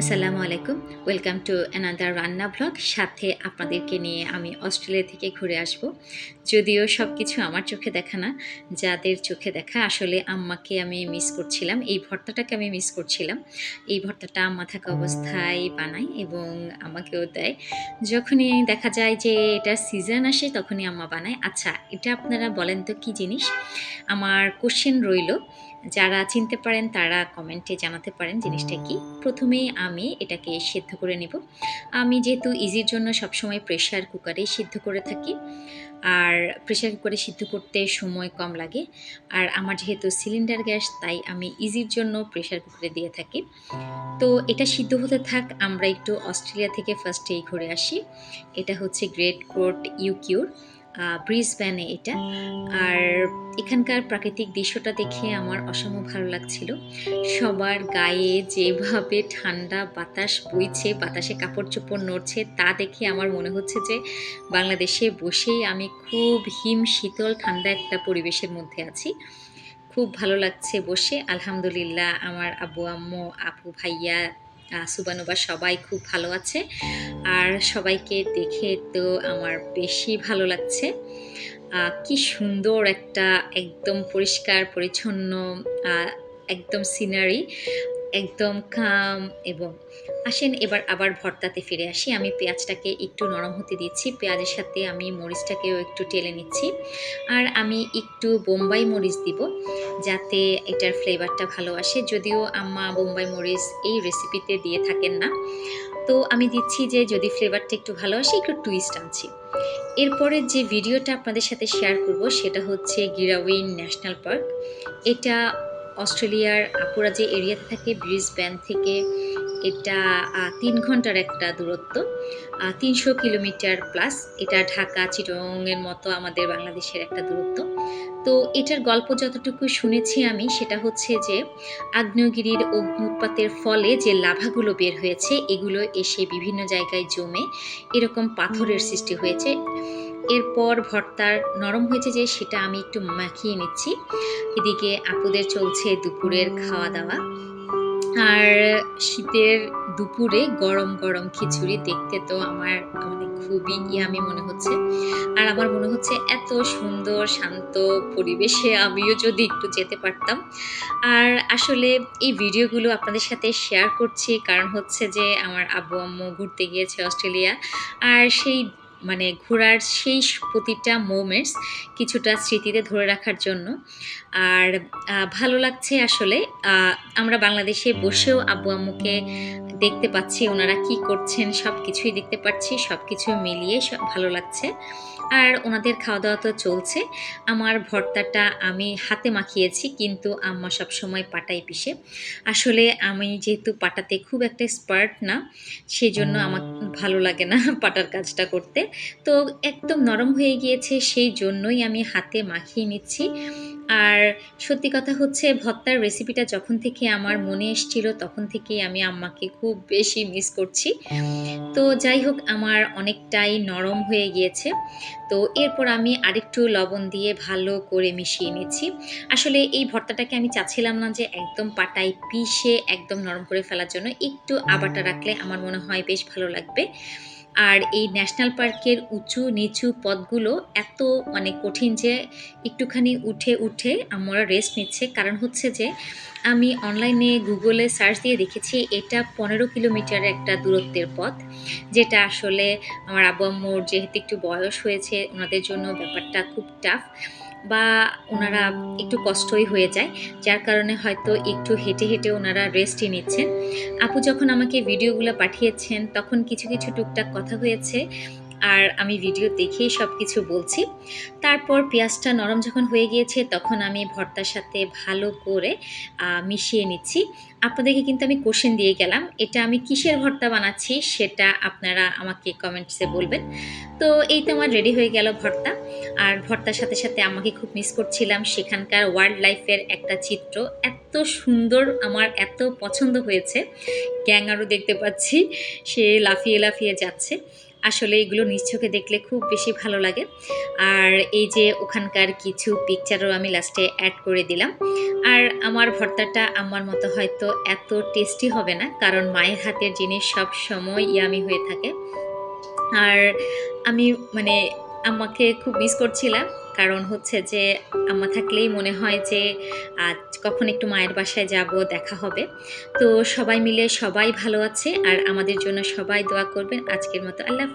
আসসালামু আলাইকুম। Welcome to another রান্না ব্লগ সাথে আপনাদেরকে নিয়ে আমি অস্ট্রেলিয়া থেকে ঘুরে আসব। যদিও সব কিছু আমার চোখে দেখা না, যাদের চোখে দেখা, আসলে আম্মাকে আমি মিস করছিলাম। এই ভর্তাটাকে আমি মিস করছিলাম। এই ভর্তাটা আম্মা থাকা অবস্থায় বানায় এবং আমাকেও দেয়। যখনই দেখা যায় যে এটা সিজন আসে, তখনই আম্মা বানায়। আচ্ছা এটা আপনারা বলেন তো কী জিনিস? আমার কোশ্চেন রইল যারা চিনতে পারেন, তারা কমেন্টে জানাতে পারেন জিনিসটা কি। প্রথমেই আমি এটাকে সিদ্ধ করে নেব। আমি যেহেতু ইজির জন্য সবসময় প্রেশার কুকারে সিদ্ধ করে থাকি, আর প্রেশার কুকারে সিদ্ধ করতে সময় কম লাগে, আর আমার যেহেতু সিলিন্ডার গ্যাস, তাই আমি ইজির জন্য প্রেশার কুকারে দিয়ে থাকি। তো এটা সিদ্ধ হতে থাক, আমরা একটু অস্ট্রেলিয়া থেকে ফার্স্টেই ঘুরে আসি। এটা হচ্ছে গ্রেট কোর্ট ইউকিউর ব্রিসব্যানে এটা। আর এখানকার প্রাকৃতিক দৃশ্যটা দেখে আমার অসম্ভব ভালো লাগছিল। সবার গায়ে যেভাবে ঠান্ডা বাতাস বইছে, বাতাসে কাপড় চোপড় নড়ছে, তা দেখে আমার মনে হচ্ছে যে বাংলাদেশে বসেই আমি খুব হিম শীতল ঠান্ডা একটা পরিবেশের মধ্যে আছি। খুব ভালো লাগছে বসে। আলহামদুলিল্লাহ, আমার আব্বু, আম্মু, আপু, ভাইয়া সুবানুবা সবাই খুব ভালো আছে। আর সবাইকে দেখে তো আমার বেশি ভালো লাগছে। কি সুন্দর একটা একদম পরিষ্কার, পরিচ্ছন্ন একদম সিনারি একদম কাম এবং আসেন এবার আবার ভর্তাতে ফিরে আসি। আমি পেঁয়াজটাকে একটু নরম হতে দিচ্ছি। পেঁয়াজের সাথে আমি মরিচটাকেও একটু টেলে নিচ্ছি। আর আমি একটু বোম্বাই মরিচ দিব যাতে এটার ফ্লেভারটা ভালো আসে। যদিও আম্মা বোম্বাই মরিচ এই রেসিপিতে দিয়ে থাকেন না। তো আমি দিচ্ছি যে যদি ফ্লেভারটা একটু ভালো আসে, একটু টুইস্ট আনছি। এরপরে যে ভিডিওটা আপনাদের সাথে শেয়ার করব, সেটা হচ্ছে গিরাউইন ন্যাশনাল পার্ক। এটা অস্ট্রেলিয়ার আপুরা যে এরিয়াতে থাকে ব্রিসব্যান থেকে এটা তিন ঘণ্টার একটা দূরত্ব তিনশো কিলোমিটার প্লাস। এটা ঢাকা চিটংয়ের মতো আমাদের বাংলাদেশের একটা দূরত্ব। তো এটার গল্প যতটুকু শুনেছি আমি সেটা হচ্ছে যে আগ্নেয়গিরির অগ্নুৎপাতের ফলে যে লাভাগুলো বের হয়েছে এগুলো এসে বিভিন্ন জায়গায় জমে এরকম পাথরের সৃষ্টি হয়েছে। এরপর ভর্তার নরম হয়েছে যে সেটা আমি একটু মাখিয়ে নিচ্ছি। এদিকে আপুদের চলছে দুপুরের খাওয়া দাওয়া আর শীতের দুপুরে গরম গরম খিচুড়ি দেখতে তো আমার মানে খুবই ইয়ামি মনে হচ্ছে। আর আমার মনে হচ্ছে এত সুন্দর, শান্ত পরিবেশে আমিও যদি একটু যেতে পারতাম। আর আসলে এই ভিডিওগুলো আপনাদের সাথে শেয়ার করছি। কারণ হচ্ছে যে আমার আব্বু আম্মু ঘুরতে গিয়েছে অস্ট্রেলিয়া। আর সেই মানে ঘোরার সেই প্রতিটা মোমেন্টস কিছুটা স্মৃতিতে ধরে রাখার জন্য। আর ভালো লাগছে আসলে আমরা বাংলাদেশে বসেও আব্বু আম্মুকে দেখতে পাচ্ছি ওনারা কি করছেন সব কিছুই দেখতে পাচ্ছি সব কিছু মিলিয়ে সব ভালো লাগছে। আর ওনাদের খাওয়া দাওয়া তো চলছে। আমার ভর্তাটা আমি হাতে মাখিয়েছি কিন্তু আম্মা সব সময় পাটায় পিষে। আসলে আমি যেহেতু পাটাতে খুব একটা স্পার্ট না সেই জন্য আমার ভালো লাগে না পাটার কাজটা করতে। তো একদম নরম হয়ে গিয়েছে সেই জন্যই আমি হাতে মাখিয়ে নিচ্ছি। আর সত্যি কথা হচ্ছে ভর্তার রেসিপিটা যখন থেকে আমার মনে এসেছিল, তখন থেকেই আমি আম্মাকে খুব বেশি মিস করছি। তো যাই হোক, আমার অনেকটাই নরম হয়ে গিয়েছে। তো এরপর আমি আরেকটু লবণ দিয়ে ভালো করে মিশিয়ে নিচ্ছি। আসলে এই ভর্তাটাকে আমি চাচ্ছিলাম না যে একদম পাটায় পিষে একদম নরম করে ফেলার জন্য। একটু আবাটা রাখলে আমার মনে হয় বেশ ভালো লাগবে। আর এই ন্যাশনাল পার্কের উঁচু নিচু পথগুলো এত মানে কঠিন যে একটুখানি উঠে উঠে আমরা রেস্ট নিচ্ছে। কারণ হচ্ছে যে আমি অনলাইনে গুগলে সার্চ দিয়ে দেখেছি, এটা পনেরো কিলোমিটার একটা দূরত্বের পথ, যেটা আসলে আমার আব্বু আম্মুর যেহেতু একটু বয়স হয়েছে, ওনাদের জন্য ব্যাপারটা খুব টাফ বা ওনারা একটু কষ্টই হয়ে যায়, যার কারণে হয়তো একটু হেঁটে হেঁটে ওনারা রেস্টই নিচ্ছেন। আপু যখন আমাকে ভিডিওগুলো পাঠিয়েছেন, তখন কিছু কিছু টুকটাক কথা হয়েছে। আর আমি ভিডিও দেখেই সব কিছু বলছি। তারপর পেঁয়াজটা নরম যখন হয়ে গিয়েছে, তখন আমি ভর্তার সাথে ভালো করে মিশিয়ে নিচ্ছি। আপনাদেরকে কিন্তু আমি কোশ্চেন দিয়ে গেলাম, এটা আমি কিসের ভর্তা বানাচ্ছি সেটা আপনারা আমাকে কমেন্টসে বলবেন। তো এই তো আমার রেডি হয়ে গেল ভর্তা। আর ভর্তার সাথে সাথে আমাকে খুব মিস করছিলাম সেখানকার ওয়াইল্ড লাইফের একটা চিত্র। এত সুন্দর, আমার এত পছন্দ হয়েছে। গ্যাং আরও দেখতে পাচ্ছি, সে লাফিয়ে লাফিয়ে যাচ্ছে। আসলে এগুলো নিজ চোখে দেখলে খুব বেশি ভালো লাগে। আর এই যে ওখানকার কিছু পিকচারও আমি লাস্টে অ্যাড করে দিলাম। আর আমার ভর্তাটা আমার মতো হয়তো এত টেস্টি হবে না, কারণ মায়ের হাতের জিনিস সব সময় ইয়ামি হয়ে থাকে। আর আমি মানে আম্মাকে খুব মিস করছিলাম, কারণ হচ্ছে যে আম্মা থাকলেই মনে হয় যে আজ কখন একটু মায়ের বাসায় যাব, দেখা হবে। তো সবাই মিলে সবাই ভালো আছে, আর আমাদের জন্য সবাই দোয়া করবেন। আজকের মতো আল্লাহ।